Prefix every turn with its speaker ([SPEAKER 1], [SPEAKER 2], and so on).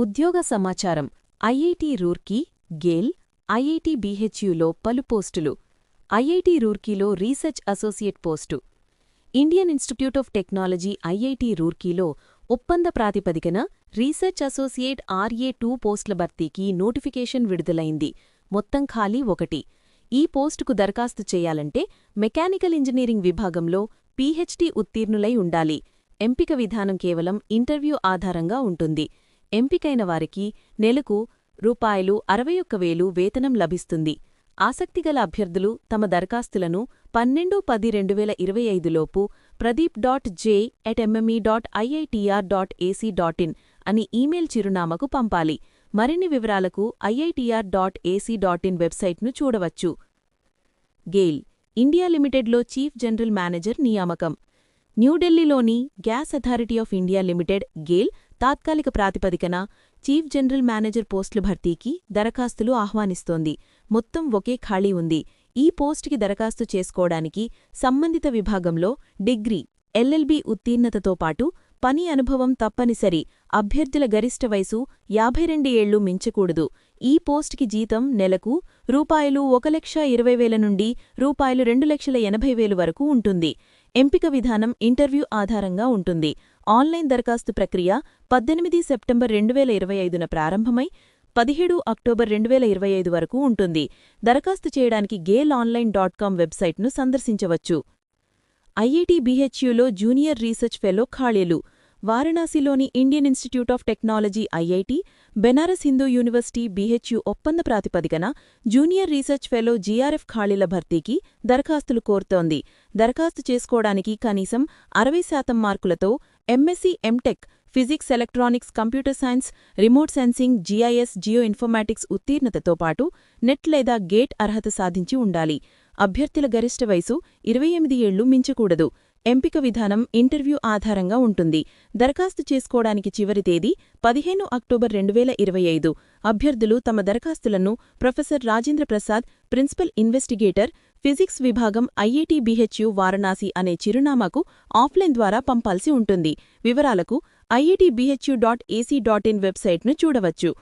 [SPEAKER 1] ఉద్యోగ సమాచారం. IIT Roorkee GAIL IIT బీహెచ్యులో పలు పోస్టులు. IIT రూర్కీలో research associate post. Indian Institute of Technology IIT రూర్కీలో ఒప్పంద ప్రాతిపదికన రీసెర్చ్ అసోసియేట్ ఆర్ఏ టూ పోస్టుల భర్తీకి నోటిఫికేషన్ విడుదలైంది. మొత్తం ఖాళీ ఒకటి. ఈ పోస్టుకు దరఖాస్తు చేయాలంటే మెకానికల్ ఇంజనీరింగ్ విభాగంలో పీహెచ్డీ ఉత్తీర్ణులై ఉండాలి. ఎంపిక విధానం కేవలం ఇంటర్వ్యూ ఆధారంగా ఉంటుంది. ఎంపికైన వారికి నెలకు రూపాయలు అరవై ఒక్క వేలు వేతనం లభిస్తుంది. ఆసక్తిగల అభ్యర్థులు తమ దరఖాస్తులను పన్నెండు పది రెండు వేల ఇరవై ఐదులోపు Pradeep dot J at MME dot IITR dot AC dot in అని ఈమెయిల్ చిరునామాకు పంపాలి. మరిన్ని వివరాలకు IITR dot AC dot in వెబ్సైట్ను చూడవచ్చు. గెయిల్ ఇండియా లిమిటెడ్లో చీఫ్ జనరల్ మేనేజర్ నియామకం. న్యూఢిల్లీలోని gas authority of India limited GAIL తాత్కాలిక ప్రాతిపదికన చీఫ్ జనరల్ మేనేజర్ పోస్టుల భర్తీకి దరఖాస్తులు ఆహ్వానిస్తోంది. మొత్తం ఒకే ఖాళీ ఉంది. ఈ పోస్టుకి దరఖాస్తు చేసుకోవడానికి సంబంధిత విభాగంలో డిగ్రీ ఎల్ఎల్బి ఉత్తీర్ణతతో పాటు పని అనుభవం తప్పనిసరి. అభ్యర్థుల గరిష్ట వయసు యాభై రెండు ఏళ్ళు మించకూడదు. ఈ పోస్టుకి జీతం నెలకు రూపాయలు ఒక లక్ష ఇరవై వేల నుండి రూపాయలు రెండు లక్షల ఎనభై వేలు వరకు ఉంటుంది. ఎంపిక విధానం ఇంటర్వ్యూ ఆధారంగా ఉంటుంది. ఆన్లైన్ దరఖాస్తు ప్రక్రియ పద్దెనిమిది సెప్టెంబర్ రెండు వేల ఇరవై ఐదున ప్రారంభమై పదిహేడు అక్టోబర్ రెండు వేల ఇరవై ఐదు వరకు ఉంటుంది. దరఖాస్తు చేయడానికి గేల్ ఆన్లైన్ డాట్ కామ్ వెబ్సైట్ను సందర్శించవచ్చు. ఐఐటి బీహెచ్యులో జూనియర్ రీసెర్చ్ ఫెలో ఖాళీలు. వారణాసిలోని Indian Institute of Technology IIT Banaras Hindu University BHU ఒప్పంద ప్రాతిపదికన జూనియర్ రీసెర్చ్ ఫెలో జీఆర్ఎఫ్ ఖాళీల భర్తీకి దరఖాస్తులు కోరుతోంది. దరఖాస్తు చేసుకోవడానికి కనీసం అరవై శాతం మార్కులతో MSc MTech physics electronics computer science remote sensing GIS geo informatics ఉత్తీర్ణతతో పాటు నెట్ లేదా గేట్ అర్హత సాధించి ఉండాలి. అభ్యర్థుల గరిష్ట వయసు ఇరవై ఎనిమిది ఏళ్ళు మించకూడదు. ఎంపిక విధానం ఇంటర్వ్యూ ఆధారంగా ఉంటుంది. దరఖాస్తు చేసుకోవడానికి చివరి తేదీ పదిహేను అక్టోబర్ రెండు వేల ఇరవై ఐదు. అభ్యర్థులు తమ దరఖాస్తులను professor Rajendra Prasad principal investigator physics విభాగం ఐఐటి బీహెచ్యు వారణాసి అనే చిరునామాకు ఆఫ్లైన్ ద్వారా పంపాల్సి ఉంటుంది. వివరాలకు IIT BHU dot AC dot in వెబ్సైట్ను చూడవచ్చు.